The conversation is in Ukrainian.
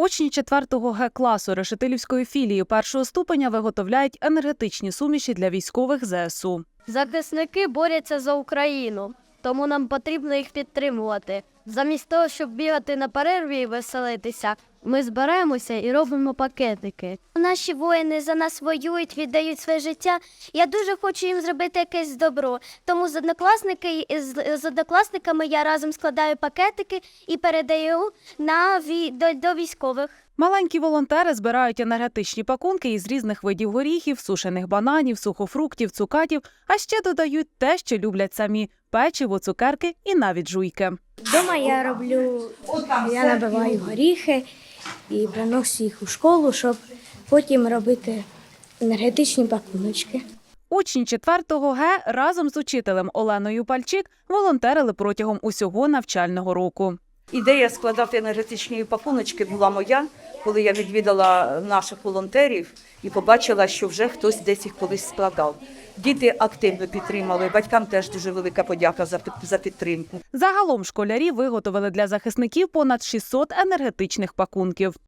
Учні 4-го Г класу Решетилівської філії першого ступеня виготовляють енергетичні суміші для військових ЗСУ. Захисники борються за Україну, тому нам потрібно їх підтримувати. Замість того, щоб бігати на перерві і веселитися, ми збираємося і робимо пакетики. Наші воїни за нас воюють, віддають своє життя. Я дуже хочу їм зробити якесь добро. Тому з, однокласники, з, однокласниками я разом складаю пакетики і передаю на до, до військових. Маленькі волонтери збирають енергетичні пакунки із різних видів горіхів, сушених бананів, сухофруктів, цукатів, а ще додають те, що люблять самі печиво, цукерки і навіть жуйки. Дома я роблю, я набиваю горіхи і приношу їх у школу, щоб потім робити енергетичні пакуночки. Учні 4-го Г разом з учителем Оленою Пальчик волонтерили протягом усього навчального року. Ідея складати енергетичні пакуночки була моя, коли я відвідала наших волонтерів і побачила, що вже хтось десь їх колись складав. Діти активно підтримали, батькам теж дуже велика подяка за, за підтримку. Загалом школярі виготовили для захисників понад 600 енергетичних пакунків.